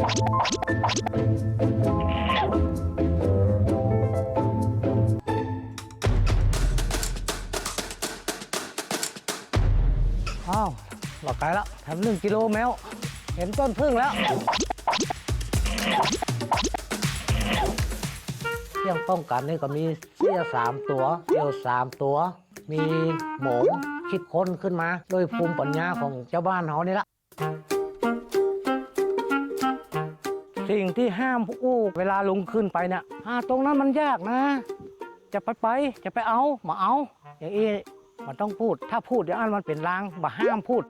อ้าวหลอกไกลแล้วทำหนึ่งกิโลแมว เห็นต้นพึ่งแล้วเครื่องป้องกันนี่ก็มีเสี้ยสามตัวเดียวสามตัว มีหมูคิดค้นขึ้นมา โดยภูมิปัญญาของเจ้าบ้านเขานี่ละ สิ่งที่ห้ามอู้เวลาลงขึ้นไปเนี่ยหาตรงนั้นมันยากนะ จะไปไปจะไปเอามาเอา อย่างนี้มันต้องพูด ถ้าพูดเดี๋ยวอันมันเป็นลางบ่ห้ามพูด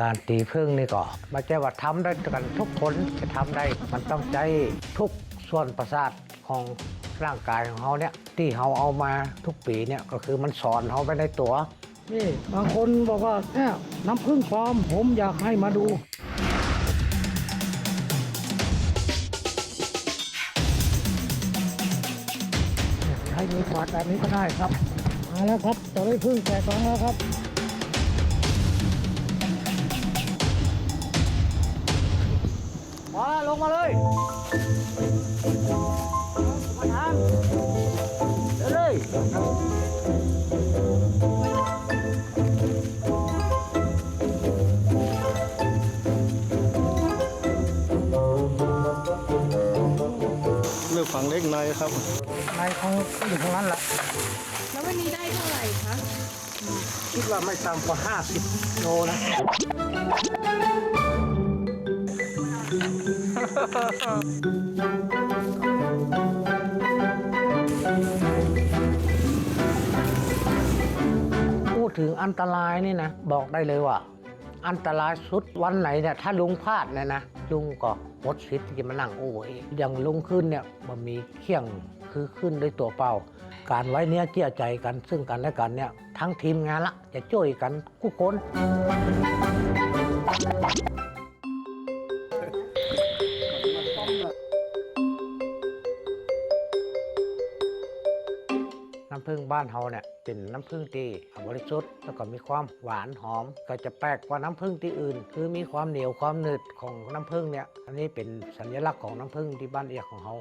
การตีพึ่งนี่ก็ไม่ใช่ว่าทำได้กันทุกคนจะทำได้ มันต้องใจทุกส่วนประสาทของร่างกายของเขาเนี่ยที่เขาเอามาทุกปีเนี่ยก็คือมันสอนเขาไปในตัวนี่บางคนบอกว่าเนี่ยน้ำพึ่งปลอมผมอยากให้มาดูใช้มือขวาดแบบนี้ก็ได้ครับมาแล้วครับตัวได้พึ่งแตกสองแล้วครับ มาลงมาเลยมาทานเดี๋ยวเลยเลือกฝั่งเล็กในครับนายของอยู่ตรงนั้นแหละแล้ววันนี้ได้เท่าไหร่คะ คิดว่าไม่ต่ำกว่า 50 โลนะ พูดถึงอันตรายนี่นะ บอกได้เลยว่า อันตรายสุดวันไหนเนี่ยถ้าลุงพลาดเนี่ยนะลุงก็หมดสิทธิ์ที่จะมานั่งโอ้เองอย่างลุงขึ้นเนี่ยมันมีเขี่ยงคือขึ้นด้วยตัวเปล่า การไว้เนี้ยเจียใจกัน ซึ่งกันและกันเนี่ย ทั้งทีมงานละจะช่วยกันทุกคน น้ำผึ้งบ้านเฮาเนี่ยเป็นน้ำผึ้งที่บริสุทธิ์แล้วก็มีความหวานหอม ก็จะแปลกกว่าน้ำผึ้งที่อื่น คือมีความเหนียวความหนืดของน้ำผึ้งเนี่ยอันนี้เป็นสัญลักษณ์ของน้ำผึ้งที่บ้านเอียกของเฮา